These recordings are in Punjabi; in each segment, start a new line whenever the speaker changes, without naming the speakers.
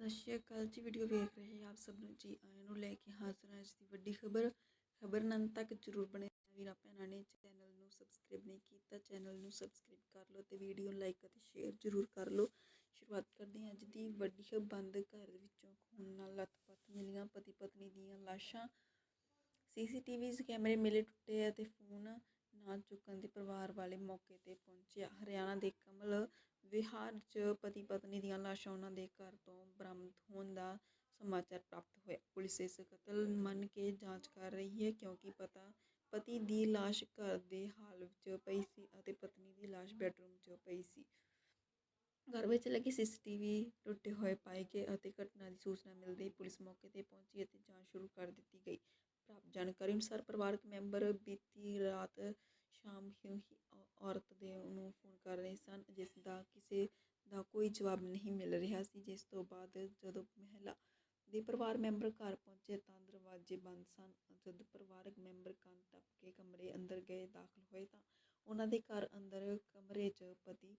ਸਤਿ ਸ਼੍ਰੀ ਅਕਾਲ ਜੀ, ਵੀਡੀਓ ਵੇਖ ਰਹੇ ਆਪ ਸਭ ਨੂੰ ਜੀ। ਆਇਆਂ ਨੂੰ ਲੈ ਕੇ ਹਾਜ਼ਰ ਹਾਂ ਅੱਜ ਦੀ ਵੱਡੀ ਖਬਰ। ਖਬਰ ਨੰਨ ਤੱਕ ਜਰੂਰ ਬਣੇ ਵੀਰਾਂ ਭੈਣਾਂ ਨੇ ਚੈਨਲ ਨੂੰ ਸਬਸਕ੍ਰਾਈਬ ਨਹੀਂ ਕੀਤਾ, ਚੈਨਲ ਨੂੰ ਸਬਸਕ੍ਰਾਈਬ ਕਰ ਲਓ ਤੇ ਵੀਡੀਓ ਨੂੰ ਲਾਈਕ ਅਤੇ ਸ਼ੇਅਰ ਜਰੂਰ ਕਰ ਲਓ। ਸ਼ੁਰੂਆਤ ਕਰਦੇ ਹਾਂ ਅੱਜ ਦੀ ਵੱਡੀ ਖਬਰ। ਬੰਦ ਘਰ ਵਿੱਚੋਂ ਖੂਨ ਨਾਲ ਲੱਥਪੱਥ ਮਿਲੀਆਂ ਪਤੀ ਪਤਨੀ ਦੀਆਂ ਲਾਸ਼ਾਂ। ਸੀਸੀਟੀਵੀ ਕੈਮਰੇ ਮਿਲੇ ਟੁੱਟੇ ਅਤੇ ਫੋਨ ਨਾ ਚੁੱਕਣ ਦੇ ਪਰਿਵਾਰ ਵਾਲੇ ਮੌਕੇ ਤੇ ਪਹੁੰਚਿਆ। ਹਰਿਆਣਾ ਦੇ ਕਮਲ ਬਿਹਾਰ 'ਚ ਪਤੀ ਪਤਨੀ ਦੀਆਂ ਲਾਸ਼ਾਂ ਉਹਨਾਂ ਦੇ ਘਰ ਤੋਂ ਬਰਾਮਦ ਹੋਣ ਦਾ ਸਮਾਚਾਰ ਪ੍ਰਾਪਤ ਹੋਇਆ। ਪੁਲਿਸ ਇਸ ਕਤਲ ਮੰਨ ਕੇ ਜਾਂਚ ਕਰ ਰਹੀ ਹੈ ਕਿਉਂਕਿ ਪਤਾ, ਪਤੀ ਦੀ ਲਾਸ਼ ਘਰ ਦੇ ਹਾਲ ਵਿੱਚ ਪਈ ਸੀ ਅਤੇ ਪਤਨੀ ਦੀ ਲਾਸ਼ ਬੈੱਡਰੂਮ 'ਚ ਪਈ ਸੀ। ਘਰ ਵਿੱਚ ਲੱਗੇ ਸੀਸੀਟੀਵੀ ਟੁੱਟੇ ਹੋਏ ਪਾਏ ਗਏ ਅਤੇ ਘਟਨਾ ਦੀ ਸੂਚਨਾ ਮਿਲਦੇ ਹੀ ਪੁਲਿਸ ਮੌਕੇ ਤੇ ਪਹੁੰਚੀ ਅਤੇ ਜਾਂਚ ਸ਼ੁਰੂ ਕਰ ਦਿੱਤੀ ਗਈ। ਪ੍ਰਾਪਤ ਜਾਣਕਾਰੀ ਅਨੁਸਾਰ ਪਰਿਵਾਰਕ ਮੈਂਬਰ ਬੀਤੀ ਰਾਤ ਸ਼ਾਮ ਹੀ ਹੀ ਔਰਤ ਦੇ ਨੂੰ ਫੋਨ ਕਰ ਰਹੇ ਸਨ, ਜਿਸ ਦਾ ਕਿਸੇ ਦਾ ਕੋਈ ਜਵਾਬ ਨਹੀਂ ਮਿਲ ਰਿਹਾ ਸੀ। ਜਿਸ ਤੋਂ ਬਾਅਦ ਜਦੋਂ ਮਹਿਲਾ ਦੇ ਪਰਿਵਾਰ ਮੈਂਬਰ ਘਰ ਪਹੁੰਚੇ ਤਾਂ ਦਰਵਾਜ਼ੇ ਬੰਦ ਸਨ। ਜਦ ਪਰਿਵਾਰਕ ਮੈਂਬਰ ਕੰਨ ਟੱਪ ਕੇ ਕਮਰੇ ਅੰਦਰ ਗਏ, ਦਾਖਲ ਹੋਏ ਤਾਂ ਉਹਨਾਂ ਦੇ ਘਰ ਅੰਦਰ ਕਮਰੇ 'ਚ ਪਤੀ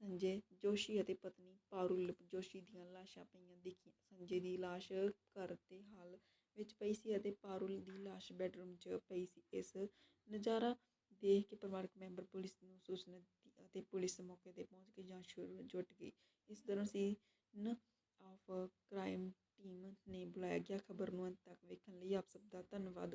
ਸੰਜੇ ਜੋਸ਼ੀ ਅਤੇ ਪਤਨੀ ਪਾਰੁਲ ਜੋਸ਼ੀ ਦੀਆਂ ਲਾਸ਼ਾਂ ਪਈਆਂ ਦਿਖੀਆਂ। ਸੰਜੇ ਦੀ ਲਾਸ਼ ਘਰ ਦੇ ਹਾਲ ਵਿੱਚ ਪਈ ਸੀ ਅਤੇ ਪਾਰੁਲ ਦੀ ਲਾਸ਼ ਬੈੱਡਰੂਮ 'ਚ ਪਈ ਸੀ। ਇਸ ਨਜ਼ਾਰਾ ਦੇਖ ਕੇ ਪਰਿਵਾਰਕ ਮੈਂਬਰ ਪੁਲਿਸ ਨੂੰ ਸੂਚਨਾ ਦਿੱਤੀ ਅਤੇ ਪੁਲਿਸ ਮੌਕੇ ਤੇ ਪਹੁੰਚ ਕੇ ਜਾਂਚ ਸ਼ੁਰੂ ਜੁਟ ਗਈ। ਇਸ ਦੌਰਾਨ ਸੀਨ ਆਫ ਕ੍ਰਾਈਮ ਟੀਮ ਨੇ ਬੁਲਾਇਆ ਗਿਆ। ਖਬਰ ਨੂੰ ਅੰਤ ਤੱਕ ਵੇਖਣ ਲਈ ਆਪ ਸਭ ਦਾ ਧੰਨਵਾਦ।